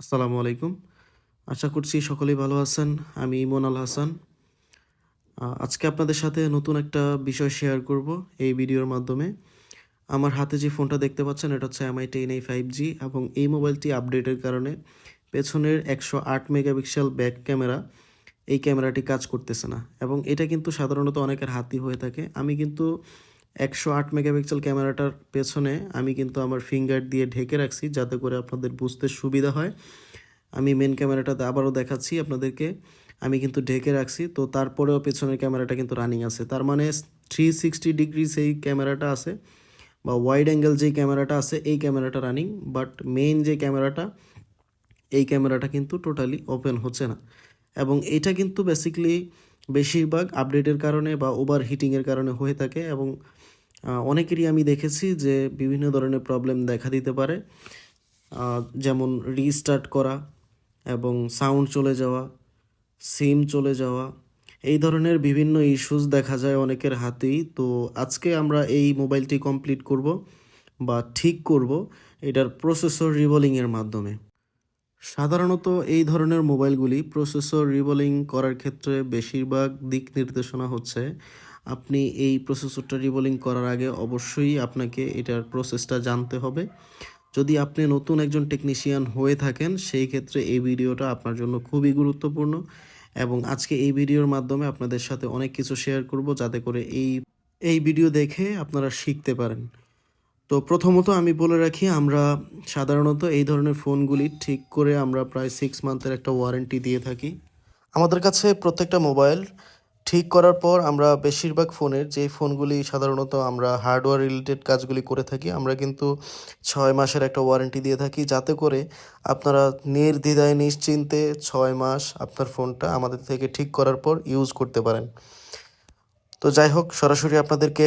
আসসালামু আলাইকুম। আশা করছি সকলেই ভালো আছেন। আমি ইমন আল হাসান। আজকে আপনাদের সাথে নতুন একটা বিষয় শেয়ার করব এই ভিডিওর মাধ্যমে। আমার হাতে যে ফোনটা দেখতে পাচ্ছেন, এটা হচ্ছে এমআই টেন এই ফাইভ জি এবং এই মোবাইলটি আপডেটের কারণে পেছনের একশো আট মেগাপিক্সেল ব্যাক ক্যামেরা এই ক্যামেরাটি কাজ করতেছে না। এবং এটা কিন্তু সাধারণত অনেকের হাতই হয়ে থাকে। আমি কিন্তু একশো আট মেগাপিক্সেল ক্যামেরাটার পেছনে আমি কিন্তু আমার ফিঙ্গার দিয়ে ঢেকে রাখছি যাতে করে আপনাদের বুঝতে সুবিধা হয়। আমি মেন ক্যামেরাটাতে আবারও দেখাচ্ছি আপনাদেরকে। আমি কিন্তু ঢেকে রাখছি। তো তারপরেও পেছনের ক্যামেরাটা কিন্তু রানিং আছে। তার মানে থ্রি সিক্সটি ডিগ্রি সেই ক্যামেরাটা আছে বা ওয়াইড অ্যাঙ্গেল যেই ক্যামেরাটা আছে, এই ক্যামেরাটা রানিং বাট মেইন যে ক্যামেরাটা, এই ক্যামেরাটা কিন্তু টোটালি ওপেন হচ্ছে না। এবং এটা কিন্তু বেসিক্যালি বেশিরভাগ আপডেটের কারণে বা ওভার হিটিংয়ের কারণে হয়ে থাকে এবং অনেকেরই আমি দেখেছি যে বিভিন্ন ধরনের প্রবলেম দেখা দিতে পারে। যেমন রিস্টার্ট করা এবং সাউন্ড চলে যাওয়া সিম চলে যাওয়া, এই ধরনের বিভিন্ন ইস্যুস দেখা যায় অনেকের হাতেই। তো আজকে আমরা এই মোবাইলটি কমপ্লিট করব বা ঠিক করব এটার প্রসেসর রিবলিংয়ের মাধ্যমে। সাধারণত এই ধরনের মোবাইলগুলি প্রসেসর রিভলিং করার ক্ষেত্রে বেশিরভাগ দিক নির্দেশনা হচ্ছে আপনি এই প্রসেসরটা রিভলিং করার আগে অবশ্যই আপনাকে এটার প্রসেসটা জানতে হবে। যদি আপনি নতুন একজন টেকনিশিয়ান হয়ে থাকেন, সেই ক্ষেত্রে এই ভিডিওটা আপনার জন্য খুবই গুরুত্বপূর্ণ এবং আজকে এই ভিডিওর মাধ্যমে আপনাদের সাথে অনেক কিছু শেয়ার করব যাতে করে এই এই ভিডিও দেখে আপনারা শিখতে পারেন। তো প্রথমত আমি বলে রাখি, আমরা সাধারণত এই ধরনের ফোনগুলি ঠিক করে আমরা প্রায় সিক্স মান্থের একটা ওয়ারেন্টি দিয়ে থাকি। আমাদের কাছে প্রত্যেকটা মোবাইল ঠিক করার পর আমরা বেশিরভাগ ফোনের যে ফোনগুলি সাধারণত আমরা হার্ডওয়্যার রিলেটেড কাজগুলি করে থাকি, আমরা কিন্তু ছয় মাসের একটা ওয়ারেন্টি দিয়ে থাকি যাতে করে আপনারা নির্দ্বিধায় নিশ্চিন্তে ছয় মাস আপনার ফোনটা আমাদের থেকে ঠিক করার পর ইউজ করতে পারেন। তো যাই হোক, সরাসরি আপনাদেরকে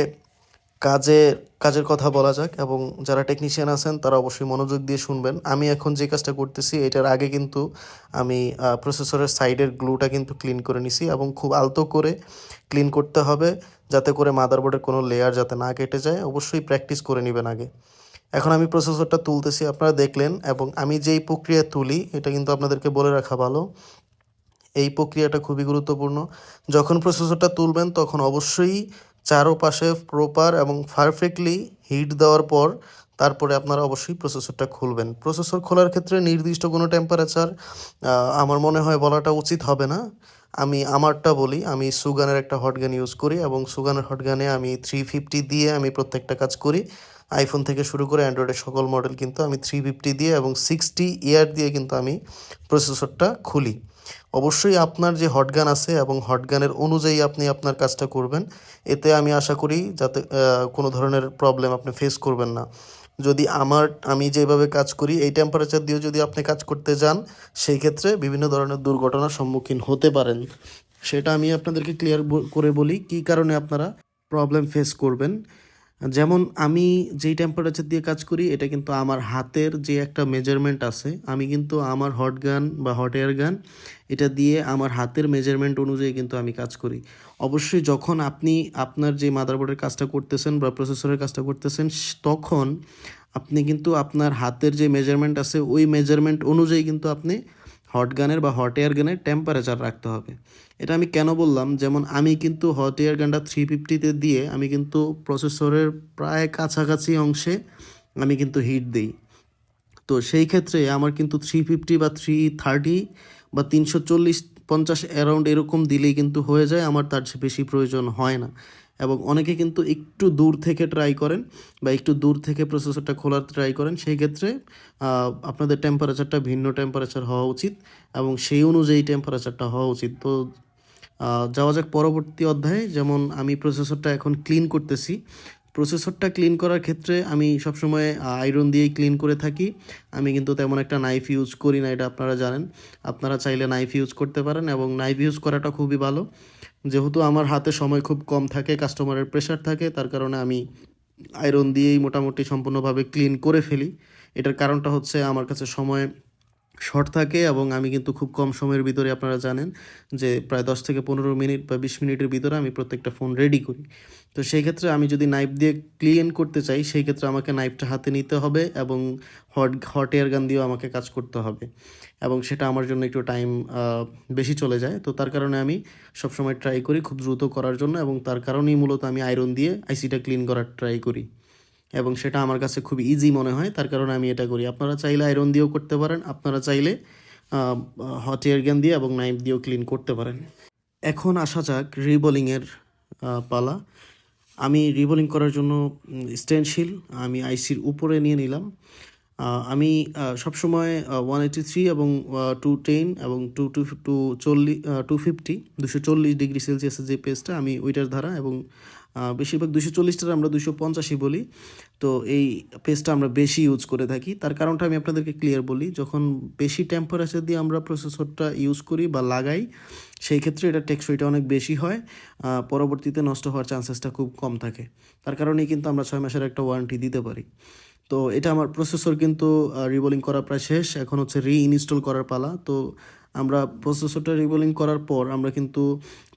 কাজের কাজের কথা বলা যাক এবং যারা টেকনিশিয়ান আছেন, তারা অবশ্যই মনোযোগ দিয়ে শুনবেন। আমি এখন যে কাজটা করতেছি, এটার আগে কিন্তু আমি প্রসেসরের সাইডের গ্লুটা কিন্তু ক্লিন করে নিছি এবং খুব আলতো করে ক্লিন করতে হবে যাতে করে মাদারবোর্ডের কোনো লেয়ার যাতে না কেটে যায়। অবশ্যই প্র্যাকটিস করে নেবেন আগে। এখন আমি প্রসেসরটা তুলতেছি, আপনারা দেখলেন এবং আমি যেই প্রক্রিয়া তুলি, এটা কিন্তু আপনাদেরকে বলে রাখা ভালো। এই প্রক্রিয়াটা খুবই গুরুত্বপূর্ণ। যখন প্রসেসরটা তুলবেন, তখন অবশ্যই চারোপাশে প্রপার এবং পারফেক্টলি হিট দেওয়ার পর তারপরে আপনারা অবশ্যই প্রসেসরটা খুলবেন। প্রসেসর খোলার ক্ষেত্রে নির্দিষ্ট কোনো টেম্পারেচার আমার মনে হয় বলাটা উচিত হবে না। আমি আমারটা বলি, আমি সুগানের একটা হটগান ইউজ করি এবং সুগানের হটগানে আমি থ্রি ফিফটি দিয়ে আমি প্রত্যেকটা কাজ করি। আইফোন থেকে শুরু করে অ্যান্ড্রয়েডের সকল মডেল কিন্তু আমি থ্রি ফিফটি দিয়ে এবং সিক্সটি ইয়ার দিয়ে কিন্তু আমি প্রসেসরটা খুলি। অবশ্যই আপনার যে হটগান আছে এবং হটগানের অনুযায়ী আপনি আপনার কাজটা করবেন। এতে আমি আশা করি যাতে কোনো ধরনের প্রবলেম আপনি ফেস করবেন না। যদি আমার, আমি যেভাবে কাজ করি, এই টেম্পারেচার দিয়ে যদি আপনি কাজ করতে যান, সেই ক্ষেত্রে বিভিন্ন ধরনের দুর্ঘটনার সম্মুখীন হতে পারেন। সেটা আমি আপনাদেরকে ক্লিয়ার করে বলি, কী কারণে আপনারা প্রবলেম ফেস করবেন। যেমন আমি যেই টেম্পারেচার দিয়ে কাজ করি, এটা কিন্তু আমার হাতের যে একটা মেজারমেন্ট আছে, আমি কিন্তু আমার হট গান বা হট এয়ার গান এটা দিয়ে আমার হাতের মেজারমেন্ট অনুযায়ী কিন্তু আমি কাজ করি। অবশ্যই যখন আপনি আপনার যে মাদারবোর্ডের কাজটা করতেছেন বা প্রসেসরের কাজটা করতেছেন তখন আপনি কিন্তু আপনার হাতের যে মেজারমেন্ট আছে, ওই মেজারমেন্ট অনুযায়ী কিন্তু আপনি হট গানের বা হট এয়ার গানের টেম্পারেচার রাখতে হবে। এটা আমি কেন বললাম? যেমন আমি কিন্তু হট এয়ার গানটা থ্রি ফিফটিতে দিয়ে আমি কিন্তু প্রসেসরের প্রায় কাছাকাছি অংশে আমি কিন্তু হিট দিই। তো সেই ক্ষেত্রে আমার কিন্তু থ্রি ফিফটি বা থ্রি থার্টি বা তিনশো চল্লিশ পঞ্চাশ অ্যারাউন্ড এরকম দিলেই কিন্তু হয়ে যায়, আমার তার বেশি প্রয়োজন হয় না। এবং অনেকে কিন্তু একটু দূর থেকে ট্রাই করেন বা একটু দূর থেকে প্রসেসরটা খোলার ট্রাই করেন, সেই ক্ষেত্রে আপনাদের টেম্পারেচারটা ভিন্ন টেম্পারেচার হওয়া উচিত এবং সেই অনুযায়ী টেম্পারেচারটা হওয়া উচিত। তো যাওয়া যাক পরবর্তী অধ্যায়ে, যেমন আমি প্রসেসরটা এখন ক্লিন করতেছি প্রসেসরটা ক্লিন করার ক্ষেত্রে আমি সবসময় আয়রন দিয়েই ক্লিন করে থাকি। আমি কিন্তু তেমন একটা নাইফ ইউজ করি না, এটা আপনারা জানেন। আপনারা চাইলে নাইফ ইউজ করতে পারেন এবং নাইফ ইউজ করাটা খুবই ভালো। যেহেতু আমার হাতে সময় খুব কম থাকে কাস্টমারের প্রেশার থাকে, তার কারণে আমি আয়রন দিয়েই মোটামুটি সম্পূর্ণভাবে ক্লিন করে ফেলি। এটার কারণটা হচ্ছে আমার কাছে সময় শর্ট থাকে এবং আমি কিন্তু খুব কম সময়ের ভিতরে আপনারা জানেন যে প্রায় দশ থেকে পনেরো মিনিট বা বিশ মিনিটের ভিতরে আমি প্রত্যেকটা ফোন রেডি করি। তো সেই ক্ষেত্রে আমি যদি নাইফ দিয়ে ক্লিন করতে চাই, সেই ক্ষেত্রে আমাকে নাইফটা হাতে নিতে হবে এবং হট হট এয়ার গান দিয়েও আমাকে কাজ করতে হবে এবং সেটা আমার জন্য একটু টাইম বেশি চলে যায়। তো তার কারণে আমি সবসময় ট্রাই করি খুব দ্রুত করার জন্য এবং তার কারণেই মূলত আমি আয়রন দিয়ে আইসিটা ক্লিন করার ট্রাই করি। এবং সেটা আমার কাছে খুব ইজি মনে হয়, তার কারণে আমি এটা করি। আপনারা চাইলে আয়রন দিয়েও করতে পারেন, আপনারা চাইলে হট এয়ার গান দিয়ে এবং নাইফ দিয়েও ক্লিন করতে পারেন। এখন আসা যাক রিবোলিংয়ের পালা। আমি রিবোলিং করার জন্য স্টেনশিল আমি আইসির উপরে নিয়ে নিলাম। আমি সবসময় ওয়ান এইটি থ্রি এবং টু টেন এবং টু টু টু চল্লিশ টু ফিফটি দুশো চল্লিশ ডিগ্রি সেলসিয়াসের যে পেজটা আমি ওইটার দ্বারা এবং বেশিরভাগ দুশো চল্লিশটার আমরা দুশো পঞ্চাশই বলি। তো এই পেজটা আমরা বেশি ইউজ করে থাকি। তার কারণটা আমি আপনাদেরকে ক্লিয়ার বলি, যখন বেশি টেম্পারেচার দিয়ে আমরা প্রসেসরটা ইউজ করি বা লাগাই, সেই ক্ষেত্রে এটা টেকসইটা অনেক বেশি হয় পরবর্তীতে নষ্ট হওয়ার চান্সেসটা খুব কম থাকে। তার কারণেই কিন্তু আমরা ছয় মাসের একটা ওয়ারেন্টি দিতে পারি। তো এটা আমার প্রসেসর কিন্তু রিবোলিং করা প্রায় শেষ, এখন হচ্ছে রিইনস্টল করার পালা। তো আমরা প্রসেসরটা রিবোলিং করার পর আমরা কিন্তু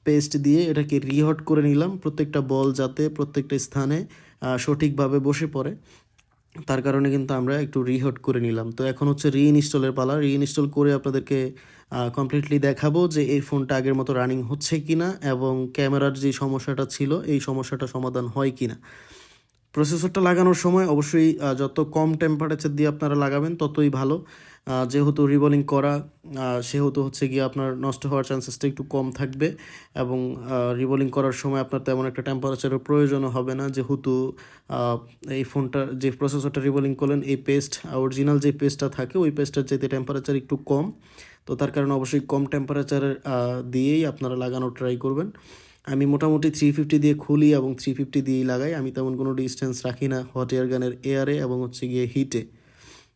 পেস্ট দিয়ে এটাকে রিহট করে নিলাম প্রত্যেকটা বল যাতে প্রত্যেকটা স্থানে সঠিকভাবে বসে পড়ে। তার কারণে কিন্তু আমরা একটু রিহট করে নিলাম। তো এখন হচ্ছে রিইনস্টলের পালা। রিইনস্টল করে আপনাদেরকে কমপ্লিটলি দেখাবো যে এই ফোনটা আগের মতো রানিং হচ্ছে কিনা এবং ক্যামেরার যে সমস্যাটা ছিল, এই সমস্যাটা সমাধান হয় কিনা। প্রসেসরটা লাগানোর সময় অবশ্যই যত কম টেম্পারেচার দিয়ে আপনারা লাগাবেন, ততই ভালো। যেহেতু রিবলিং করা সেহেতু হচ্ছে গিয়ে আপনার নষ্ট হওয়ার চান্সেসটা একটু কম থাকবে এবং রিবলিং করার সময় আপনার তেমন একটা টেম্পারেচারের প্রয়োজনও হবে না। যেহেতু এই ফোনটা যে প্রসেসরটা রিবলিং করলেন, এই পেস্ট অরিজিনাল যে পেস্টটা থাকে, ওই পেস্টটার চাইতে টেম্পারেচার একটু কম। তো তার কারণে অবশ্যই কম টেম্পারেচারের দিয়েই আপনারা লাগানোর ট্রাই করবেন। আমি মোটামুটি থ্রি ফিফটি দিয়ে খুলি এবং থ্রি ফিফটি দিয়েই লাগাই। আমি তেমন কোনো ডিস্টেন্স রাখি না হট এয়ার গানের এয়ারে এবং হচ্ছে গিয়ে হিটে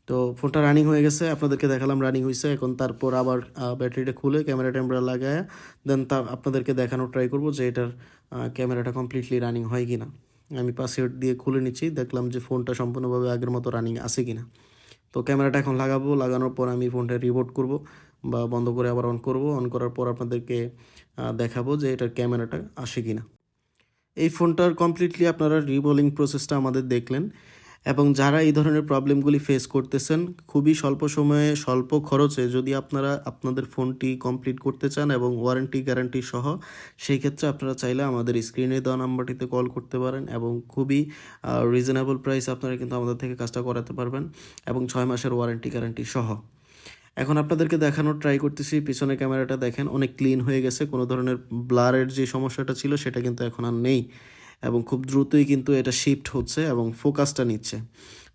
তো ফোনটা রানিং হয়ে গেছে, আপনাদেরকে দেখালাম রানিং হয়েছে এখন তারপর আবার ব্যাটারিটা খুলে ক্যামেরা ট্যামেরা লাগায় দেন তা আপনাদেরকে দেখানোর ট্রাই করব যে এটার ক্যামেরাটা কমপ্লিটলি রানিং হয় কি না আমি পাসওয়ার্ড দিয়ে খুলে নিচ্ছি, দেখলাম যে ফোনটা সম্পূর্ণভাবে আগের মতো রানিং আছে কি না তো ক্যামেরাটা এখন লাগাবো, লাগানোর পর আমি ফোনটা রিবোট করব। বা বন্ধ করে আবার অন করব। অন করার পর আপনাদেরকে দেখাবো যে এটার ক্যামেরাটা আসে কি না এই ফোনটার কমপ্লিটলি আপনারা রিবোলিং প্রসেসটা আমাদের দেখলেন এবং যারা এই ধরনের প্রবলেমগুলি ফেস করতেছেন, খুবই স্বল্প সময়ে, স্বল্প খরচে যদি আপনারা আপনাদের ফোনটি কমপ্লিট করতে চান এবং ওয়ারেন্টি গ্যারান্টি সহ, সেই ক্ষেত্রে আপনারা চাইলে আমাদের স্ক্রিনে দেওয়া নাম্বারটিতে কল করতে পারেন এবং খুবই রিজনেবল প্রাইস আপনারা কিন্তু আমাদের থেকে কাজটা করাতে পারবেন এবং ছয় মাসের ওয়ারেন্টি গ্যারান্টি সহ। এখন আপনাদেরকে দেখানোর ট্রাই করতেছি। পিছনে ক্যামেরাটা দেখেন, অনেক ক্লিন হয়ে গেছে। কোনো ধরনের ব্লারের যে সমস্যাটা ছিল, সেটা কিন্তু এখন আর নেই। এবং খুব দ্রুতই কিন্তু এটা শিফট হচ্ছে এবং ফোকাসটা নিচ্ছে।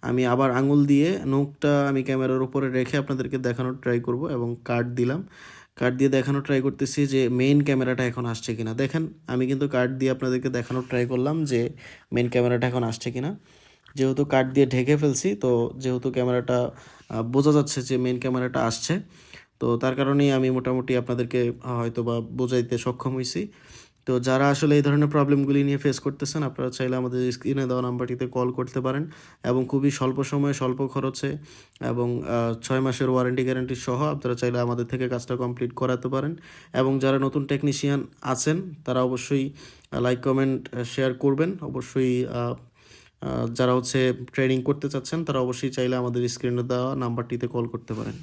আমি আবার আঙুল দিয়ে নখটা আমি ক্যামেরার উপরে রেখে আপনাদেরকে দেখানোর ট্রাই করব এবং কার্ড দিলাম। কার্ড দিয়ে দেখানোর ট্রাই করতেছি যে মেইন ক্যামেরাটা এখন আসছে কিনা। দেখেন, আমি কিন্তু কার্ড দিয়ে আপনাদেরকে দেখানোর ট্রাই করলাম যে মেইন ক্যামেরাটা এখন আসছে কিনা। যেহেতু কাঠ দিয়ে ঢেকে ফেলছি, তো যেহেতু ক্যামেরাটা বোঝা যাচ্ছে যে মেন ক্যামেরাটা আসছে, তো তার কারণেই আমি মোটামুটি আপনাদেরকে হয়তো বা বোঝাইতে সক্ষম হয়েছি তো যারা আসলে এই ধরনের প্রবলেমগুলি নিয়ে ফেস করতেছেন, আপনারা চাইলে আমাদের স্ক্রিনে দেওয়া নাম্বারটিতে কল করতে পারেন এবং খুবই স্বল্প সময়ে, স্বল্প খরচে এবং ছয় মাসের ওয়ারেন্টি গ্যারান্টি সহ আপনারা চাইলে আমাদের থেকে কাজটা কমপ্লিট করাতে পারেন এবং যারা নতুন টেকনিশিয়ান আছেন, তারা অবশ্যই লাইক কমেন্ট শেয়ার করবেন। অবশ্যই যারা হচ্ছে ট্রেনিং করতে চাচ্ছেন, তারা অবশ্যই চাইলে আমাদের স্ক্রিনে দেওয়া নাম্বারটিতে কল করতে পারেন।